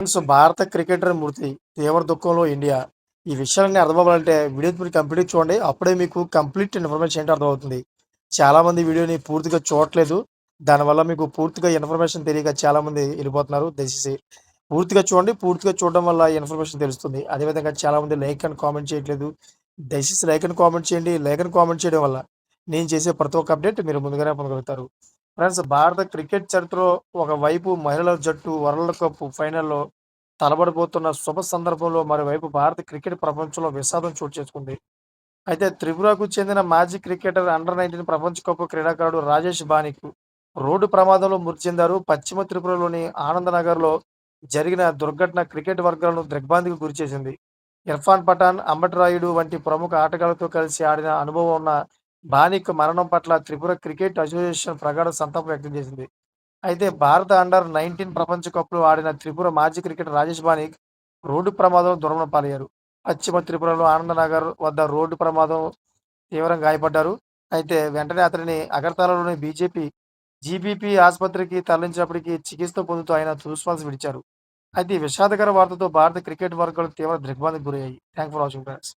Friends భారత cricketer మృతి తీవ్ర దుఃఖంలో ఇండియా. ఈ విషయాలన్నీ అర్థమవ్వాలంటే వీడియో మీరు కంప్లీట్ చూడండి. అప్పుడే మీకు కంప్లీట్ ఇన్ఫర్మేషన్ ఏంటో అర్థమవుతుంది. చాలా మంది వీడియోని పూర్తిగా చూడట్లేదు. దానివల్ల మీకు పూర్తిగా ఇన్ఫర్మేషన్ తెలియక చాలామంది వెళ్ళిపోతున్నారు. దయచేసి పూర్తిగా చూడండి. పూర్తిగా చూడడం వల్ల ఇన్ఫర్మేషన్ తెలుస్తుంది. అదేవిధంగా చాలా మంది లైక్ అండ్ కామెంట్ చేయట్లేదు. దయచేసి లైక్ అని కామెంట్ చేయండి. లైక్ అండ్ కామెంట్ చేయడం వల్ల నేను చేసే ప్రతి ఒక్క అప్డేట్ మీరు ముందుగానే పొందగలుగుతారు. ఫ్రెండ్స్ భారత క్రికెట్ చరిత్రలో ఒకవైపు మహిళల జట్టు వరల్డ్ కప్ ఫైనల్లో తలబడిపోతున్న శుభ సందర్భంలో మరోవైపు భారత క్రికెట్ ప్రపంచంలో విషాదం చోటు చేసుకుంది. అయితే త్రిపురకు చెందిన మాజీ క్రికెటర్ అండర్ నైన్టీన్ ప్రపంచ కప్ క్రీడాకారుడు రాజేష్ బానిక్ రోడ్డు ప్రమాదంలో మృతి చెందారు. పశ్చిమ త్రిపురలోని ఆనందనగర్లో జరిగిన దుర్ఘటన క్రికెట్ వర్గాలను దిగ్భాంతికి గురిచేసింది. ఇర్ఫాన్ పఠాన్ అంబట్ రాయుడు వంటి ప్రముఖ ఆటగాళ్ళతో కలిసి ఆడిన అనుభవం ఉన్న బానిక్ మరణం పట్ల త్రిపుర క్రికెట్ అసోసియేషన్ ప్రగాఢ సంతాపం వ్యక్తం చేసింది. అయితే భారత అండర్ నైన్టీన్ ప్రపంచ కప్లో ఆడిన త్రిపుర మాజీ క్రికెటర్ రాజేష్ బానిక్ రోడ్డు ప్రమాదం దుర్మరణం పాలయ్యారు. పశ్చిమ త్రిపురలో ఆనందనగర్ వద్ద రోడ్డు ప్రమాదం తీవ్రంగా గాయపడ్డారు. అయితే వెంటనే అతనిని అగర్తలలోని బీజేపీ జీబీపీ ఆసుపత్రికి తరలించినప్పటికీ చికిత్స పొందుతూ ఆయన చూసుకోవాల్సి విడిచారు. అయితే విషాదకర వార్తతో భారత క్రికెట్ వర్గాలు తీవ్ర దిగ్భ్రాంతికి గురయ్యాయి. Thank for watching friends